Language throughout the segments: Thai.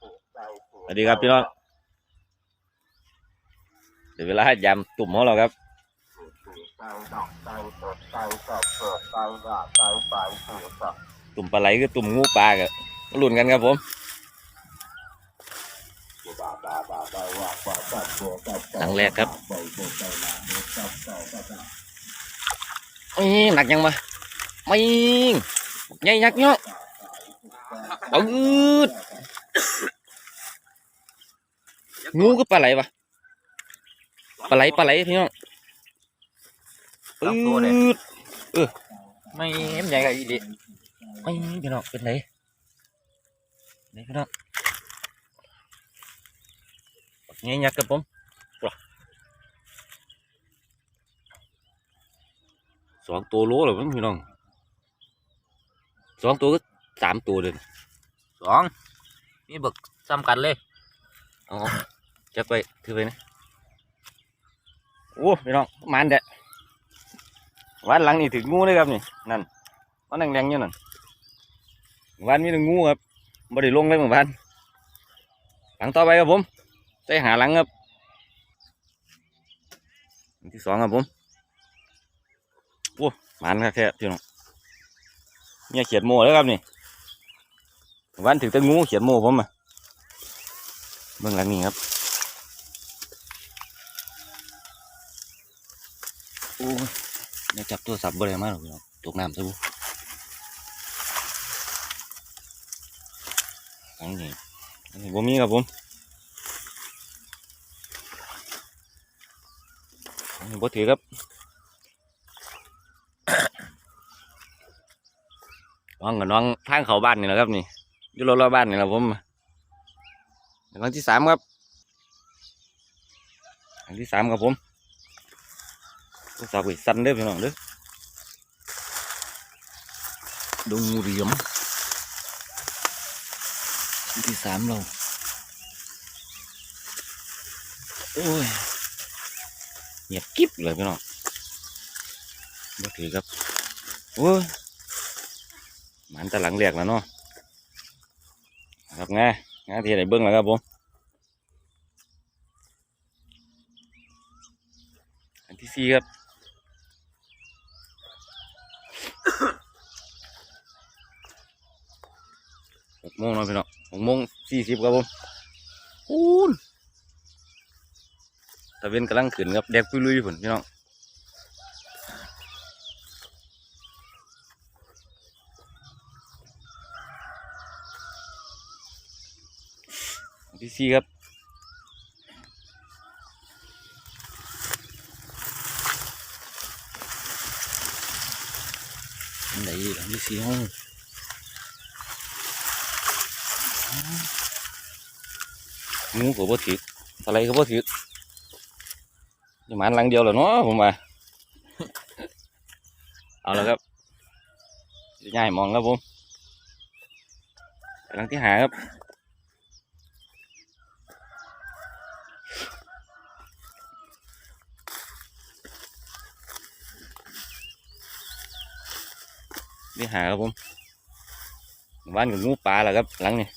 สวัสดีครับพี่น้องเดี๋ยวเวลายำตุ่มของเราครับตุ่มปลาไหลคือตุ่มงูปลากับลุ้นกันครับผมหลังแรกครับนี่หนักยังมาไม่ใหญ่ยักษ์เนาะปืด งูก็ปลาไหลปะปลาไหลปลาไหลพี่น้องปืดไม่เห็นใหญ่กับอีดิไม่พี่น้องเป็นไรไหนพี่น้องเงี้ยยักษ์กับผมว้าสองตัวโลเหรอมั้งพี่น้องสองตัวก็สามตัวเลยสอง นี่บึกซ้ำกันเลยอ๋อจักไปถือไปนะโอ้พี่น้องมันเด็ดวันหลังนี่ถึงงูเลยครับนี่นั่นมันแรงๆอยู่นั่นวันมีแต่งูครับบ่ได้ลงเลยเหมือนวันหลังต่อไปครับผมใส่หาหลังครับที่สองครับผมโอ้มันครับแค่พี่น้องเนี่ยเขียดโม่แล้วครับนี่ วันถึงแตะงูเขียดโม่ผมอะเบื้องหลังนี้ครับโอ้ยได้จับตัวสับบ่ได้มากหรอกพี่น้องตกน้ำซะบุอันนี้อันนี้บ่มีครับผมอันนี้บ่ถือครับน้องกับน้องทางเขาบ้านนี่แหละครับนี่ อยู่รอบๆบ้านนี่แหละผมครั้งที่สามครับครั้งที่สามครับผมตัวสาวไปสั้นเด้อพี่น้องเด้อดงงูเหลี่ยมครั้งที่สามเราโอ้ยเงียบกิ๊บเลยพี่น้องบ่ถือครับโอ้ยมันตะหลังแหลกแล้วเนาะ ครับไงงาที่ไหนเบิ้องแล้วครับผมอันที่สี่ครับหกโมงแล้วพี่น้องหกโมงสี่สิบครับผมคูณตะเวนกำลังขึ้นครับแดกปุยลุยผุนพี่น้อง ที่สี่ครับอันไหนอีกอันที่สี่ห้องงูก็บ่ถืออะไรก็บ่ถืออยู่หมันหลังเดียวเหรอเนาะผมว่าเอาแล้วครับจะง่ายมองครับผมไปหลังที่หาครับ นี่หาครับผมบ้านกับงูปลาแหละครับ หลังนี่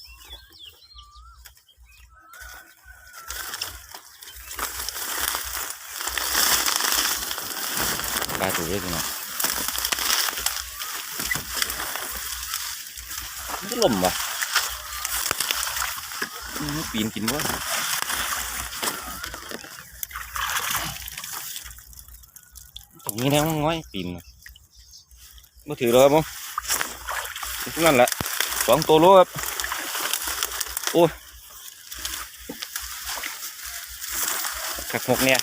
ปลาตัวเล็กนะมันก็ลมวะมันปีนกินวะตรงนี้แล้วมันง่อยปีนนะ มาถือแล้วครับผมนั่นแหละสองตัวโลครับโอ้ยขักหกเนี่ย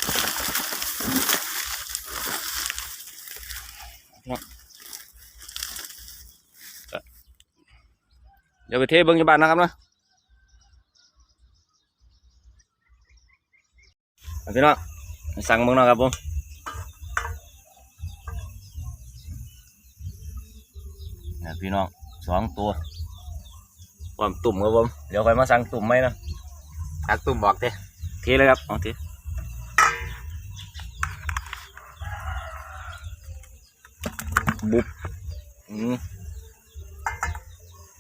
เนาะเดี๋ยวไปเทเบิ้งอยบ้านนะครับนะเอาพี่น้องไปสั่งเบิ้งหนะครับผมนะ พี่น้องสองตัวความตุ่มครับผมเดี๋ยวค่อยมาสั่งตุ่มไหมนะตักตุ่มบอกเด้เทเลยครับเอาเทบุบอืม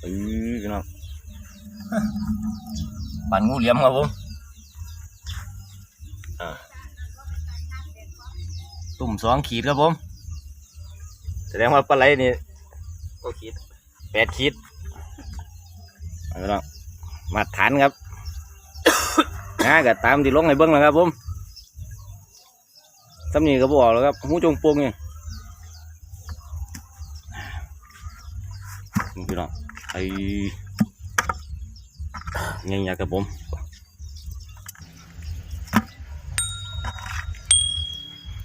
อือพี่น้องปานงูเหลี่ยมครับผมอ่าตุ่มสองขีดครับผม แสดงว่าปลาไหลนี่ โอเคแปดขีดเอาละมาฐานครับงาก็ตามที่ลงในเบิ้งแล้วครับผมสำนีก็บอกแล้วครับหูจงโปงเนี่ยนี่พี่น้องไอ้ยังยากครับผม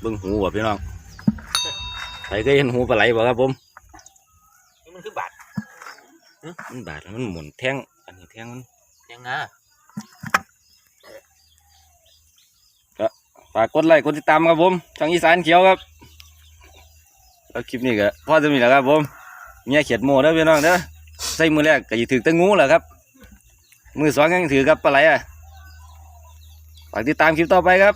เบิ้งหูว่ะพี่น้องใครก็เห็นหูปลาไหลบ่ครับผม มันบาดแล้วมันหมุนแท่งอันนี้แท่งมันยังไงฝากกดไลค์กดติดตามครับผมช่องอีสานเขียวครับแล้วคลิปนี้ก็พอจะมีแล้วครับผมเมียเขียดโม่เด้อพี่น้องเด้อใส่มือแรกก็จะถือแตะงูแหละครับ มือสองยังถือกับปลาไหลอะฝากติดตามคลิปต่อไปครับ